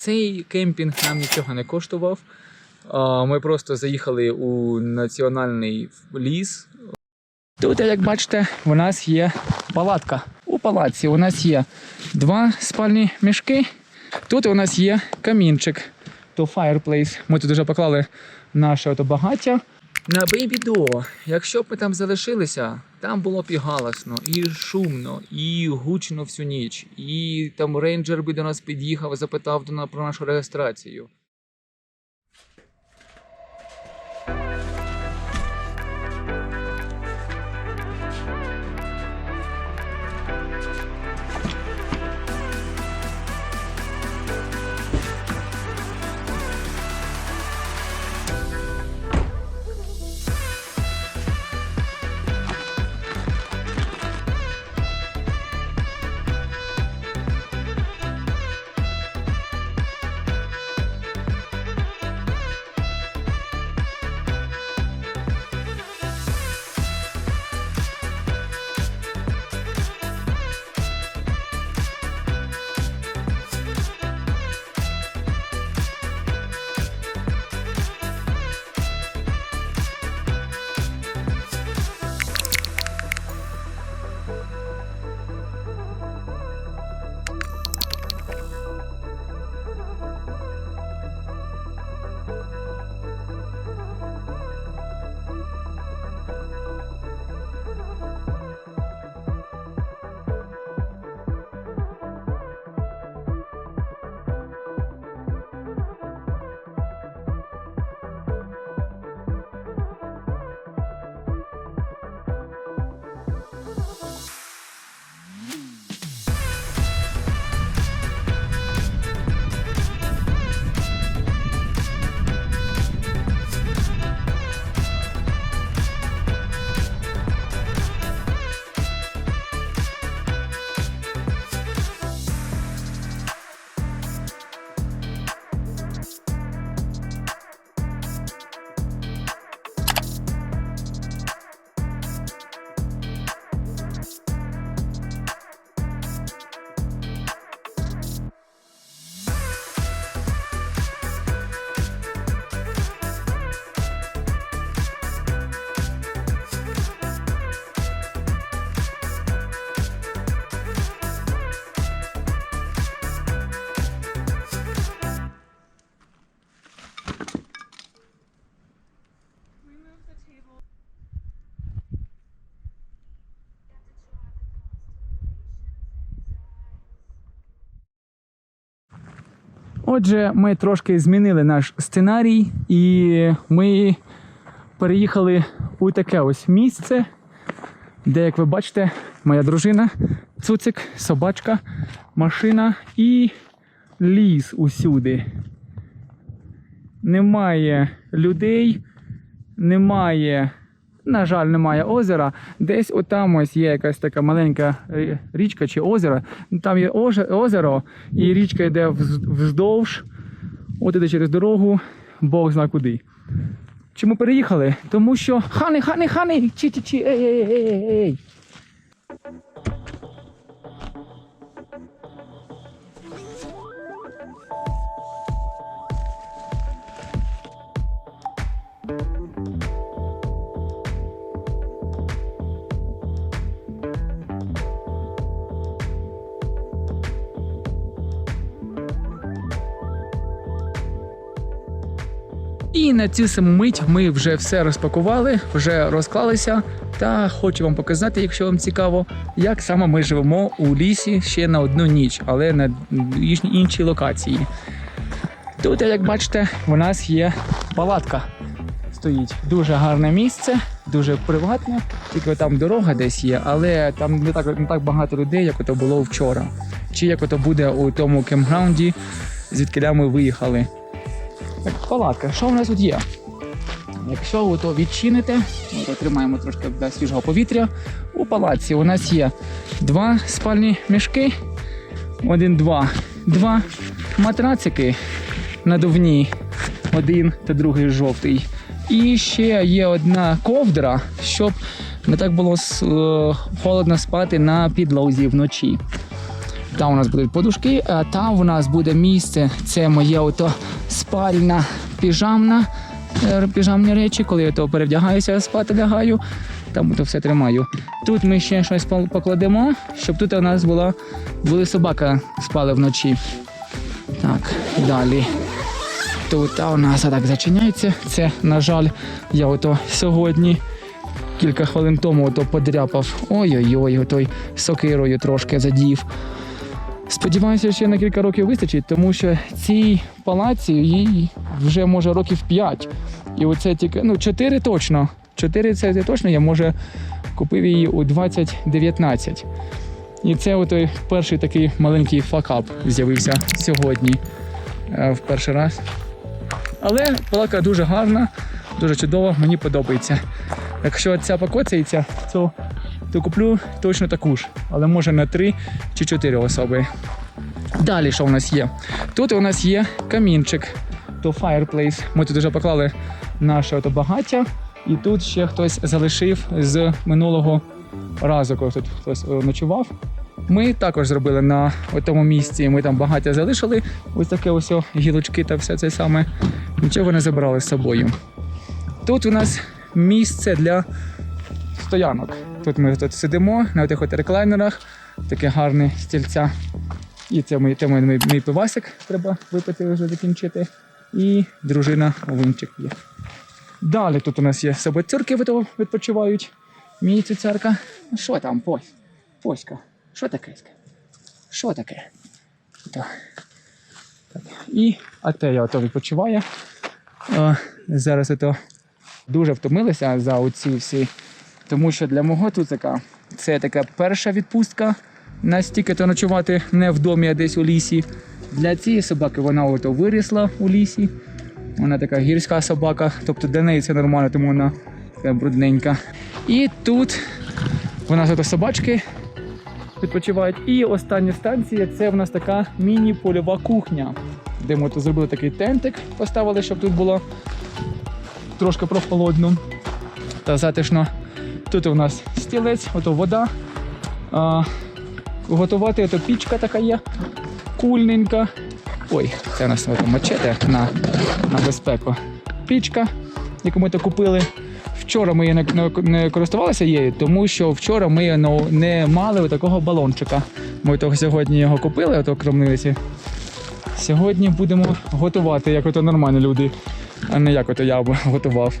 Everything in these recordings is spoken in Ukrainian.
Цей кемпінг нам нічого не коштував. Ми просто заїхали у національний ліс. Тут, як бачите, у нас є палатка. У палаці у нас є два спальні мішки. Тут у нас є камінчик. То fireplace. Ми тут вже поклали наше багаття. На бейбідо, якщо б ми там залишилися, там було б і галасно, і шумно, і гучно всю ніч. І там рейнджер би до нас під'їхав і запитав про нашу реєстрацію. Отже, ми трошки змінили наш сценарій, і ми переїхали у таке ось місце, де, як ви бачите, моя дружина, цуцик, собачка, машина і ліс усюди. Немає людей, немає, на жаль, немає озера. Десь отам ось є якась така маленька річка чи озеро. Там є озеро, і річка йде вздовж, от іде через дорогу, Бог зна куди. Чому переїхали? Тому що хани, хани, хани, чі чі чі ей, ей, ей, ей, ей. І на цю саму мить ми вже все розпакували, вже розклалися. Та хочу вам показати, якщо вам цікаво, як саме ми живемо у лісі ще на одну ніч, але на іншій локації. Тут, як бачите, у нас є палатка. Стоїть дуже гарне місце, дуже приватне. Тільки там дорога десь є, але там не так, не так багато людей, як ото було вчора. Чи як ото буде у тому кемпграунді, звідки ми виїхали. Палатка, що в нас тут є? Якщо ви то відчините, от отримаємо трошки для свіжого повітря. У палаці у нас є два спальні мішки, один-два, два матрацики надувні, один та другий жовтий. І ще є одна ковдра, щоб не так було е, холодно спати на підлозі вночі. Там у нас будуть подушки, а там у нас буде місце. Це моє ото спальна піжамна. е, Піжамні речі, коли я то перевдягаюся, спати лягаю, там то все тримаю. Тут ми ще щось покладемо, щоб тут у нас була були собака спали вночі. Так, далі. Тут у нас так зачиняється. Це, на жаль, я ото сьогодні кілька хвилин тому ото подряпав. Ой-ой-ой, той сокирою трошки задів. Сподіваюся, ще на кілька років вистачить, тому що цій палаці їй вже може років 5. І оце тільки, ну, 4 точно. 4 це, точно, я може купив її у 2019. І це отой перший такий маленький факап з'явився сьогодні е, в перший раз. Але палака дуже гарна, дуже чудова, мені подобається. Якщо ця покоцається, то, то куплю точно таку ж, але може на 3 чи 4 особи. Далі що у нас є? Тут у нас є камінчик, то fireplace. Ми тут вже поклали наше ото багаття, і тут ще хтось залишив з минулого разу, коли тут хтось е, ночував. Ми також зробили на тому місці. Ми там багаття залишили. Ось таке ось гілочки та все це саме. Нічого не забрали з собою. Тут у нас місце для стоянок. Тут ми тут сидимо на тих от реклайнерах, таке гарне стільця. І це мій, це мій, мій, пивасик, треба випити вже закінчити. І дружина Винчик є. Далі тут у нас є собацюрки відпочивають. Мій цуцярка. Ну, Що там, Пось? Поська? Що таке? Що таке? Так. І Атея ото відпочиває. О, зараз ото дуже втомилися за оці всі. Тому що для мого туцика це така перша відпустка. Настільки то ночувати не в домі, а десь у лісі. Для цієї собаки вона ото вирісла у лісі. Вона така гірська собака, тобто для неї це нормально, тому вона така брудненька. І тут у нас ото собачки відпочивають. І остання станція це в нас така міні-польова кухня, де ми тут зробили такий тентик, поставили, щоб тут було трошки прохолодно та затишно. Тут у нас стілець, ото вода. А, готувати ото пічка така є, кульненька. Ой, це у нас мачете на, на безпеку. Пічка, яку ми то купили. Вчора ми її не, не, користувалися її, тому що вчора ми ну, не мали такого балончика. Ми того сьогодні його купили, ото кромнилися. Сьогодні будемо готувати, як ото нормальні люди, а не як ото я готував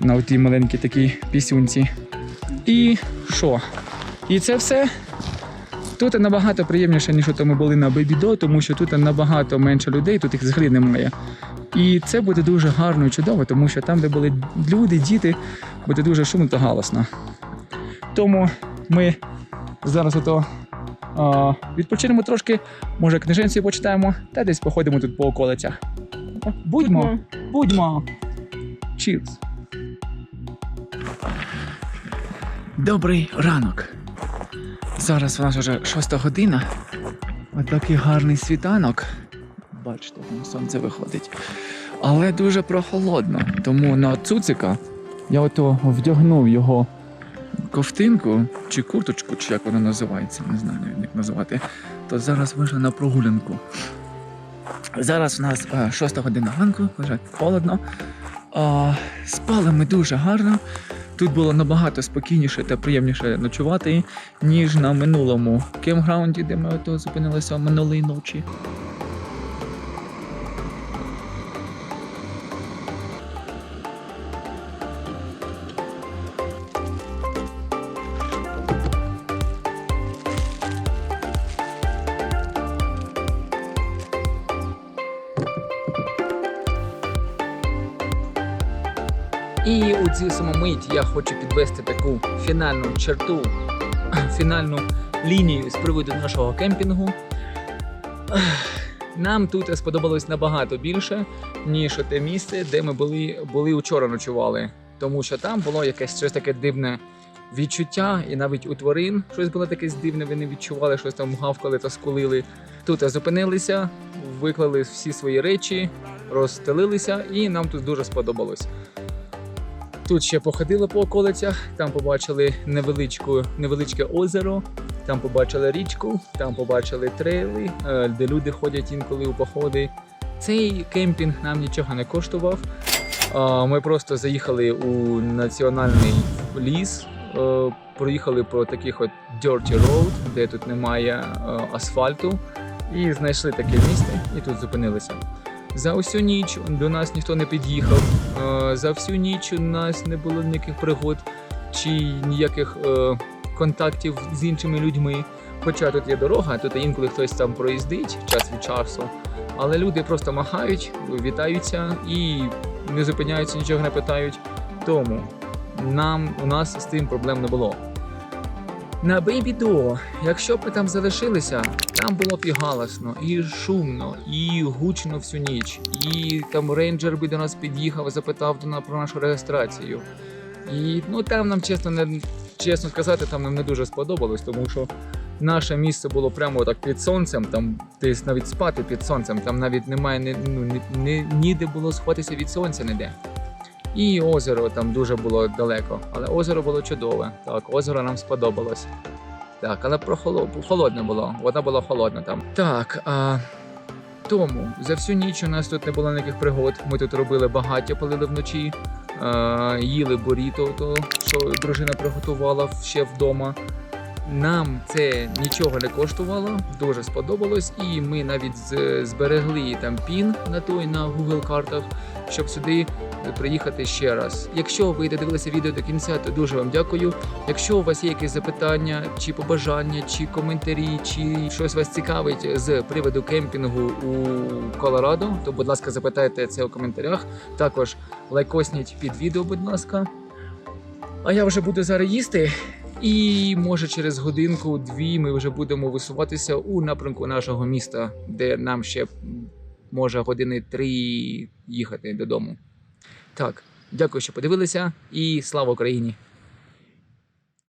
на тій маленькій такій пісюнці. І що? І це все. Тут набагато приємніше, ніж ото ми були на Бебідо, тому що тут набагато менше людей, тут їх взагалі немає. І це буде дуже гарно і чудово, тому що там, де були люди, діти, буде дуже шумно та галасно. Тому ми зараз ото а, відпочинемо трошки, може книженці почитаємо, та десь походимо тут по околицях. Будьмо, будьмо. Cheers. Добрий ранок. Зараз у нас вже шоста година. Ось такий гарний світанок. Бачите, там сонце виходить. Але дуже прохолодно. Тому на цуцика я ото вдягнув його ковтинку чи курточку, чи як вона називається, не знаю як називати. То зараз вийшли на прогулянку. Зараз у нас е, шоста година ранку, вже холодно. А, спали ми дуже гарно. Тут було набагато спокійніше та приємніше ночувати, ніж на минулому кемпграунді, де ми ото зупинилися минулої ночі. І у саму мить я хочу підвести таку фінальну черту, фінальну лінію з приводу нашого кемпінгу. Нам тут сподобалось набагато більше, ніж те місце, де ми були, були вчора ночували. Тому що там було якесь щось таке дивне відчуття, і навіть у тварин щось було таке дивне, вони відчували, щось там гавкали та скулили. Тут зупинилися, виклали всі свої речі, розстелилися, і нам тут дуже сподобалось. Тут ще походили по околицях, там побачили невеличку, невеличке озеро, Там побачили річку, там побачили трейли, е, де люди ходять інколи у походи. Цей кемпінг нам нічого не коштував. Ми просто заїхали у національний ліс, е, проїхали по таких от dirty road, де тут немає е, асфальту, і знайшли таке місце і тут зупинилися. За всю ніч до нас ніхто не під'їхав. е, За всю ніч у нас не було ніяких пригод чи ніяких е, контактів з іншими людьми. Хоча тут є дорога, тут інколи хтось там проїздить час від часу. Але люди просто махають, вітаються і не зупиняються, нічого не питають. Тому нам у нас з тим проблем не було. На Бейбі-До, якщо б ми там залишилися, там було б і галасно, і шумно, і гучно всю ніч. І там рейнджер би до нас під'їхав, запитав про нашу реєстрацію. І ну там нам чесно не чесно сказати, там нам не дуже сподобалось, тому що наше місце було прямо так під сонцем, там десь навіть спати під сонцем, там навіть немає ні, ну, ні, ніде було сховатися від сонця ніде. І озеро там дуже було далеко, але озеро було чудове. Так, озеро нам сподобалось. Так, але прохоло... холодне було, вода була холодна там. Так, а тому за всю ніч у нас тут не було ніяких пригод. Ми тут робили багаття, палили вночі, а, їли боріто, то що дружина приготувала ще вдома. Нам це нічого не коштувало, дуже сподобалось, і ми навіть зберегли там пін на той на Google картах, щоб сюди приїхати ще раз. Якщо ви додивилися відео до кінця, то дуже вам дякую. Якщо у вас є якісь запитання, чи побажання, чи коментарі, чи щось вас цікавить з приводу кемпінгу у Колорадо, то будь ласка, запитайте це у коментарях. Також лайкосніть під відео, будь ласка. А я вже буду зараз їсти. І може через годинку-дві ми вже будемо висуватися у напрямку нашого міста, де нам ще може години три їхати додому. Так, дякую, що подивилися, і слава Україні!